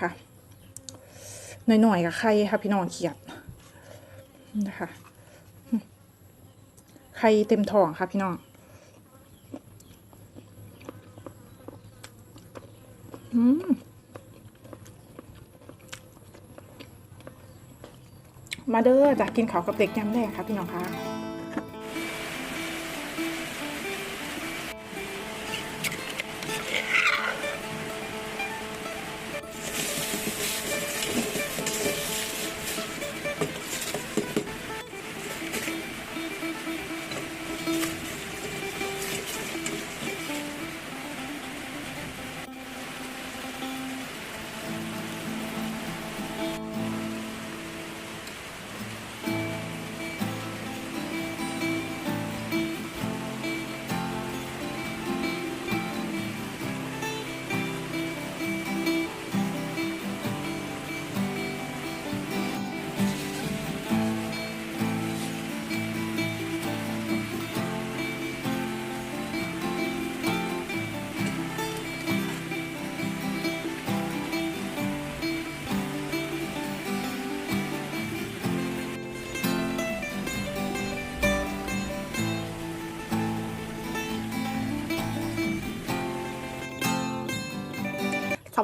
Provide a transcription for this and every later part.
คะหน่อยๆกับไข่ค่ะพี่น้องเขียดนะคะไข่เต็มท้องค่ะพี่น้องอืมมาเด้อจะกินข้าวกับเด็กยำแดงค่ะพี่น้องค่ะ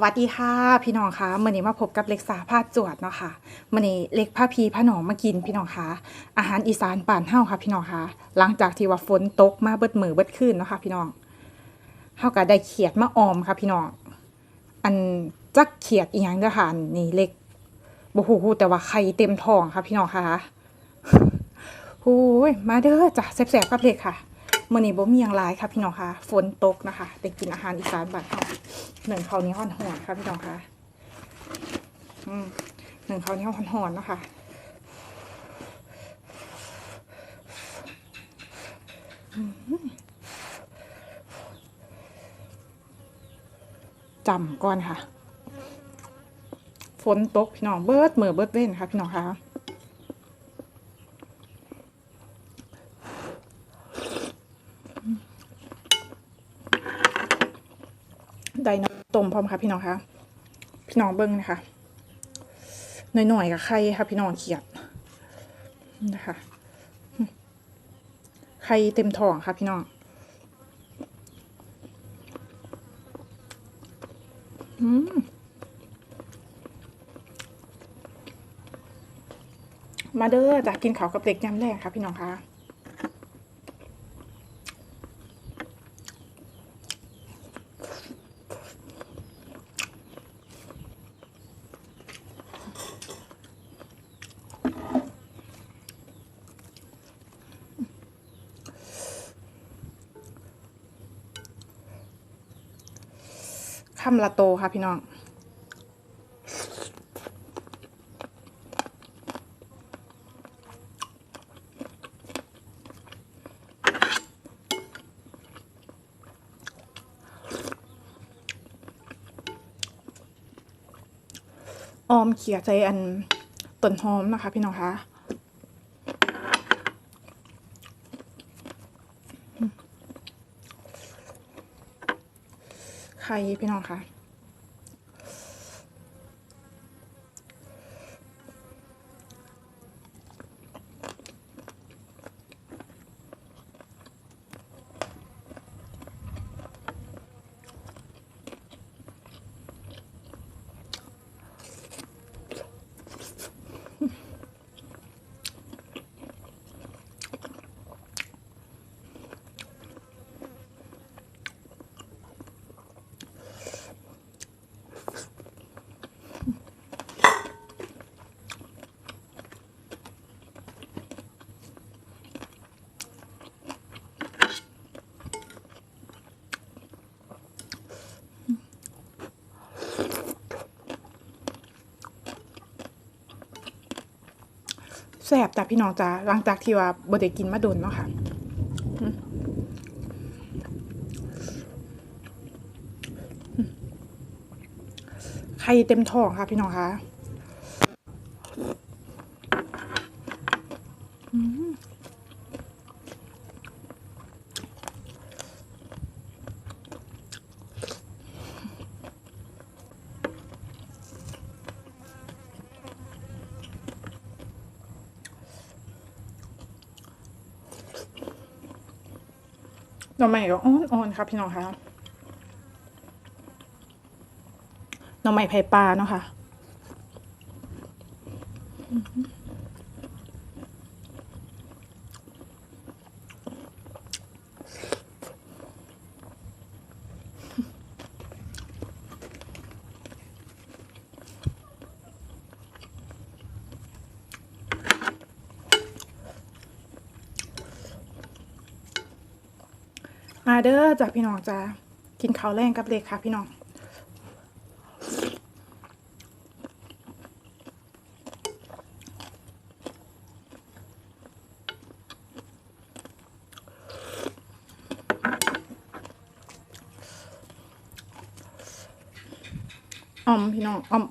วัสดีค่ะ พี่น้องคะมื่อนี้มาพบกับเล็กสาผ้าจวดเนาะค่ะมื่อนี้เล็กผ้าพีผ้าหนองมากินพี่น้องคะอาหารอีสานป่านเฮาค่ะ พี่น้องคะหลังจากที่ว่าฝนตกมาเบิดมือเบิดคืนเนาะค่ะพี่น้องเฮาก็ได้เขียดมาออมค่ะ พี่น้อง อันจักเขียดอีหยังเด้อค่ะนนี่เล็กบ่ฮู้แต่ว่าไข่เต็มท้องค่ะ พี่น้องคะโอ้ยมาเด้อจ้ะแซ่บๆกับเล็กค่ะ มื่อนี้บ่มีหยังหลายค่ะพี่น้องคะฝนตกนะคะได้กินอาหารอีสานบ้านเฮาหนึ่งเขานี้ห่อนหอนค่ะพี่น้องคะอืมหนึ่งเขานี้ห่อนหอนนะคะจำก่อนค่ะ ฝนตกพี่น้องเบิดเมือเบิดเว้นค่ะพี่น้องคะ ไดน้ำต้มพร้อมค่ะพี่น้องคะพี่น้องเบิ้งนะคะหน่อยๆกับไข่ค่ะ พี่น้องเขียดนะคะไข่เต็มท้องค่ะ พี่น้องอืมมาเด้อจะกินข้าวกับเด็กยำแรกค่ะพี่น้องคะ คำละโตค่ะพี่น้องออมเขียใจอันต้นหอมนะคะ พี่น้องคะ ไข่พี่น้องคะ แซ่บจ้ะพี่น้องจ้าหลังจากที่ว่าบ่ได้กินมาโดนเนาะค่ะไข่เต็มท้องค่ะพี่น้องคะ หน่อไม้ก็อ่อนๆค่ะพี่น้องคะหน่อไม้ไผ่ปลาเนาะค่ะ มาเด้อจ้ะพี่น้องจ้ากินข้าวแรงกับเล็กค่ะพี่น้องอมพี่น้องอม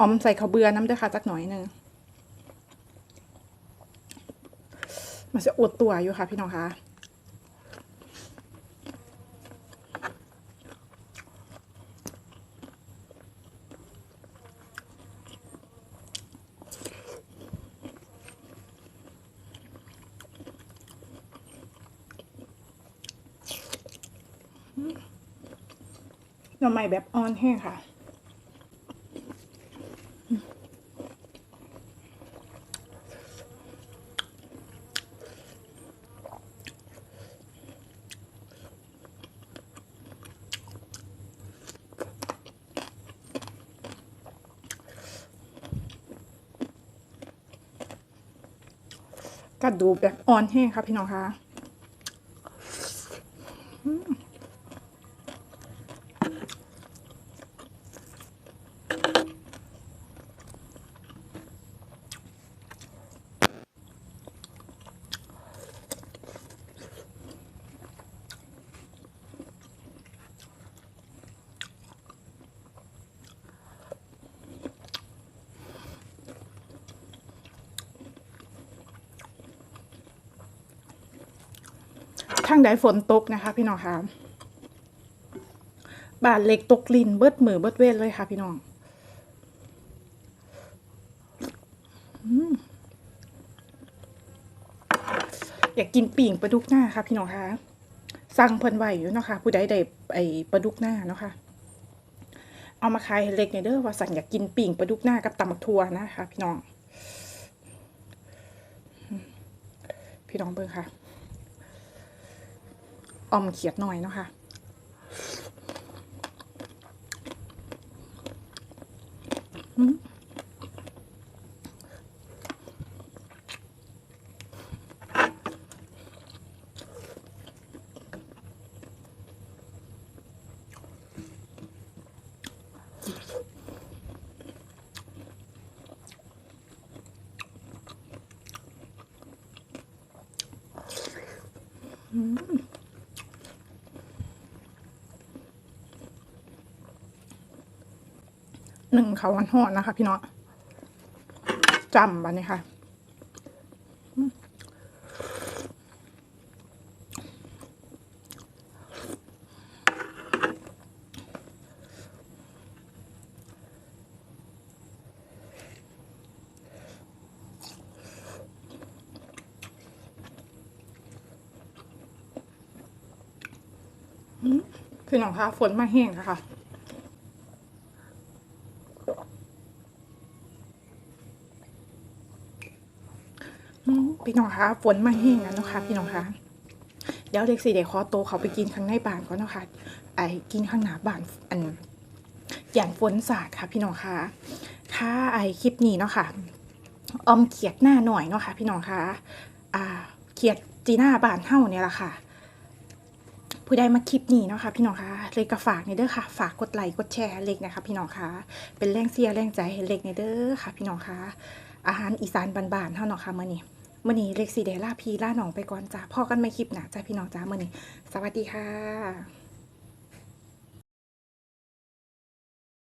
อมใส่ข้าวเบื่อน้ำเด้วยค่ะจักหน่อยหนึงมันจะอดตัวอยู่ค่ะพี่น้องคะ หน่อไม้แบบออนแห้งค่ะ กระดูกแบบออนแห้งค่ะพี่น้องคะ ทางใดฝนตกนะคะ พี่น้องคะบาดเหล็กตกลินเบิดมือเบิดเวทเลยค่ะ พี่น้องอยากกินปิ่งปลาดุกหน้าค่ะ พี่น้องคะสั่งเพิ่นไหวอยู่เนาะค่ะ ผู้ใดได้ไอปลาดุกหน้าเนาะค่ะ เอามาขายเล็กในอยเด้อว่าสั่งอยากกินปิ่งปลาดุกหน้ากับตำบักทัวนะคะ พี่น้อง พี่น้องเบิ่งค่ะ ออมเขียดหน่อยเนาะค่ะอืม หนึ่งเขาวันหอนนะคะ พี่น้องจำบันนี้ค่ะพี่น้องคะฝนมาแห้งค่ะ อืมพี่น้องคะ ฝนมาแห้งแล้วเนาะคะพี่น้องคะเดี๋ยวเด็กสี่เด็กขอโตเขาไปกินข้างในบ้านก่อนเนาะคะไอ้กินข้างหน้าบ้านอันอย่างฝนสาดค่ะ พี่น้องคะค่ะไอ้คลิปนี้เนาะค่ะอมเขียดหน้าหน่อยเนาะค่ะ พี่น้องคะอ่าเขียดจีหน้าบ้านเฮ้าเนี่ยแหละค่ะผู้ใดมาคลิปนี้เนาะค่ะพี่น้องคะเลยก็ฝากในเด้อค่ะ ฝากกดไลค์กดแชร์เล็กนะคะ พี่น้องคะเป็นแรงเสียแรงใจให้เล็กในเด้อค่ะ พี่น้องคะอาหารอีสานบ้านๆเท่าเนาะค่ะมื้อนี้ มื่อนี้เล็กสีเดล่าพีล่าหนองไปก่อนจ้าพ่อกันไม่คลิปหนะจ้าพี่น้องจ้ามื่อนี้ สวัสดีค่ะ